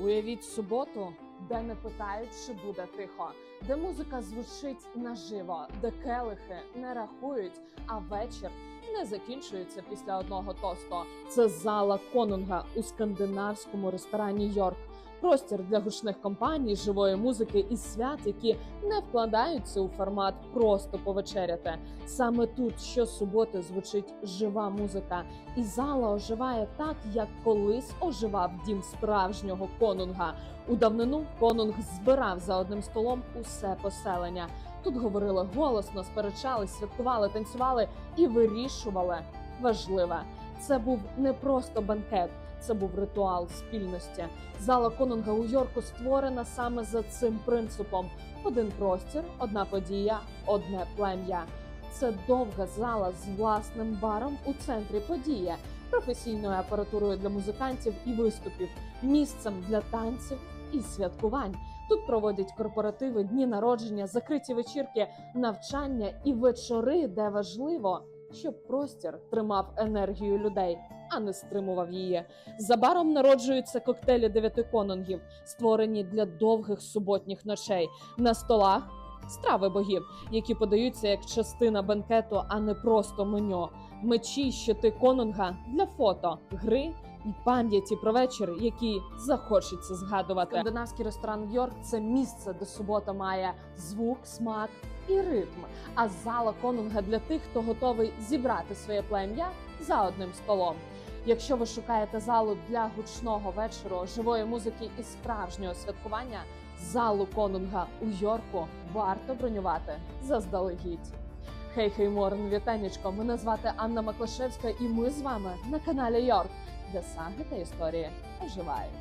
Уявіть суботу, де не питають, чи буде тихо, де музика звучить наживо, де келихи не рахують, а вечір не закінчується після одного тосту. Це зала конунга у скандинавському ресторані Йорк. Простір для гучних компаній, живої музики і свят, які не вкладаються у формат просто повечеряти. Саме тут щосуботи звучить жива музика, і зала оживає так, як колись оживав дім справжнього конунга. У давнину конунг збирав за одним столом усе поселення. Тут говорили голосно, сперечались, святкували, танцювали і вирішували важливе. Це був не просто банкет, це був ритуал спільності. Зала конунга у Йорку створена саме за цим принципом: один простір, одна подія, одне плем'я. Це довга зала з власним баром у центрі події, професійною апаратурою для музикантів і виступів, місцем для танців і святкувань. Тут проводять корпоративи, дні народження, закриті вечірки, навчання і вечори, де важливо, щоб простір тримав енергію людей, не стримував її. Забаром народжуються коктейлі дев'яти конунгів, створені для довгих суботніх ночей. На столах страви богів, які подаються як частина бенкету, а не просто меню. Мечі, щити конунга для фото, гри пам'яті про вечір, який захочеться згадувати. Скандинавський ресторан Йорк це місце, де субота має звук, смак і ритм. А зала конунга для тих, хто готовий зібрати своє плем'я за одним столом. Якщо ви шукаєте залу для гучного вечору, живої музики і справжнього святкування, залу конунга у Йорку варто бронювати заздалегідь. Хей, хей, морн, вітанечко. Мене звати Анна Маклашевська, і ми з вами на каналі Йорк, де саги та історії оживають.